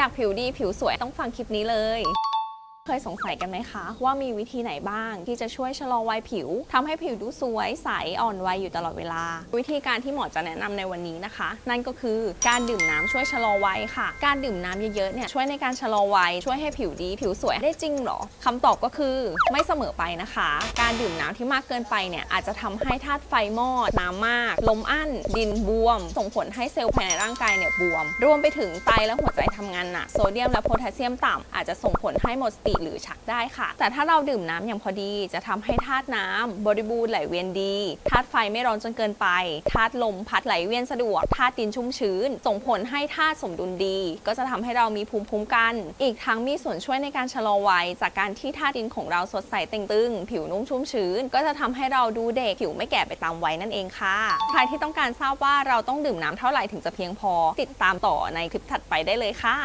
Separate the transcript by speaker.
Speaker 1: อยากผิวดีผิวสวยต้องฟังคลิปนี้เลย เคยสงสัยกันไหมคะ ว่ามีวิธีไหนบ้าง ที่จะช่วยชะลอวัยผิวทำให้ผิวดูสวยใสอ่อนวัยอยู่ตลอดเวลา วิธีการที่หมอจะแนะนำในวันนี้นะคะ นั่นก็คือการดื่มน้ำช่วยชะลอวัยค่ะ การดื่มน้ำเยอะๆเนี่ยช่วยในการชะลอวัยช่วยให้ผิวดีผิวสวยได้จริงหรอคำตอบก็คือไม่เสมอไปนะคะ การดื่มน้ำที่มากเกินไปเนี่ยอาจจะทำให้ธาตุไฟมอดน้ำมาก ลมอั้น ดินบวม ส่งผลให้เซลล์ภายในร่างกายเนี่ยบวม รวมไปถึงไตและหัวใจทำงานหนักโซเดียมและโพแทสเซียมต่ำอาจจะส่งผลให้หมดสติหรือชักได้ค่ะ แต่ถ้าเราดื่มน้ำอย่างพอดีจะทำให้ธาตุน้ำบริบูรณ์ไหลเวียนดีธาตุไฟไม่ร้อนจนเกินไปธาตุลมพัดไหลเวียนสะดวกธาตุดินชุ่มชื้น ส่งผลให้ธาตุสมดุลดี ก็จะทำให้เรามีภูมิคุ้มกัน อีกทั้งมีส่วนช่วยในการชะลอวัย จากการที่ธาตุดินของเราสดใสเต่งตึง ผิวนุ่มชุ่มชื้น ก็จะทำให้เราดูเด็กผิวไม่แก่ไปตามวัยนั่นเองค่ะใครที่ต้องการทราบว่าเราต้องดื่มน้ำเท่าไหร่ถึงจะเพียงพอ ติดตามต่อในคลิปถัดไปได้เลยค่ะ